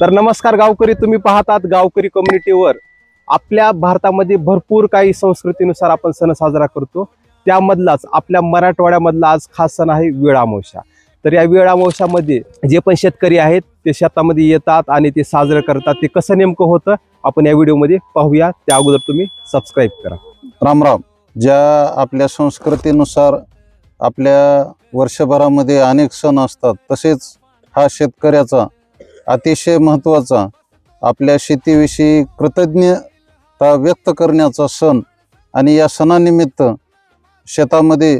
तर नमस्कार गावकरी तुम्ही पाहतात गावकरी कम्युनिटीवर. आपल्या भारतामध्ये भरपूर काही संस्कृतीनुसार आपण सण साजरा करतो. त्यामधलाच आपल्या मराठवाड्यामधला आज खास सण आहे वेळ तर या वेळ जे पण शेतकरी आहेत ते शेतामध्ये येतात आणि ते साजरं करतात. ते कसं नेमकं होतं आपण या व्हिडिओमध्ये पाहूया. त्या अगोदर तुम्ही सबस्क्राईब करा. राम राम. ज्या आपल्या संस्कृतीनुसार आपल्या वर्षभरामध्ये अनेक सण असतात तसेच हा शेतकऱ्याचा अतिशय महत्त्वाचा आपल्या शेतीविषयी कृतज्ञता व्यक्त करण्याचा सण आणि या सणानिमित्त शेतामध्ये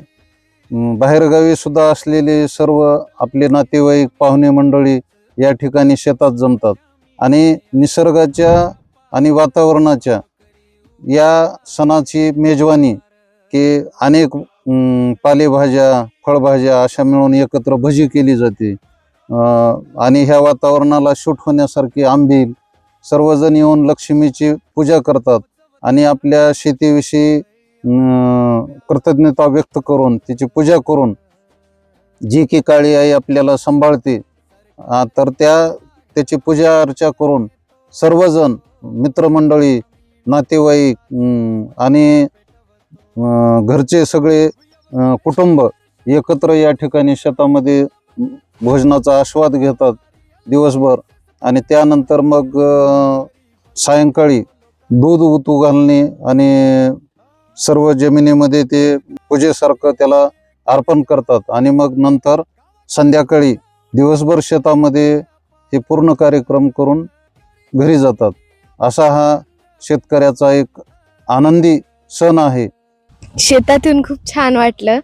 बाहेरगावीसुद्धा असलेले सर्व आपले नातेवाईक पाहुणे मंडळी या ठिकाणी शेतात जमतात. आणि निसर्गाच्या आणि वातावरणाच्या या सणाची मेजवानी की अनेक पालेभाज्या फळभाज्या अशा मिळून एकत्र भजी केली जाते. आणि ह्या वातावरणाला शूट होण्यासारखी आंबील सर्वजण येऊन लक्ष्मीची पूजा करतात आणि आपल्या शेतीविषयी कृतज्ञता व्यक्त करून तिची पूजा करून जी की काळी आई आपल्याला सांभाळते तर त्या त्याची पूजा अर्चा करून सर्वजण मित्रमंडळी नातेवाईक आणि घरचे सगळे कुटुंब एकत्र या ठिकाणी शेतामध्ये भोजनाचा आस्वाद घेतात दिवसभर. आणि त्यानंतर मग सायंकाळी दूध उतू घालणे आणि सर्व जमिनीमध्ये ते पूजेसारखं त्याला अर्पण करतात. आणि मग नंतर संध्याकाळी दिवसभर शेतामध्ये हे पूर्ण कार्यक्रम करून घरी जातात. असा हा शेतकऱ्याचा एक आनंदी सण आहे. शेतात येऊन खूप छान वाटलं.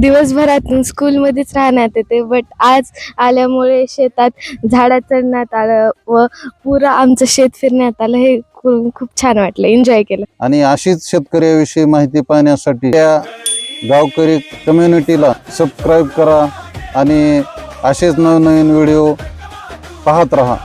दिवसभरातून स्कूलमध्येच राहण्यात येते बट आज आल्यामुळे शेतात झाडा चढण्यात आलं व पुरं आमचं शेत फिरण्यात आलं हे खूप खूप छान वाटलं. एन्जॉय केलं. आणि अशीच शेतकऱ्याविषयी माहिती पाहण्यासाठी त्या गावकरी कम्युनिटीला सबस्क्राईब करा आणि असेच नवनवीन व्हिडिओ पाहत राहा.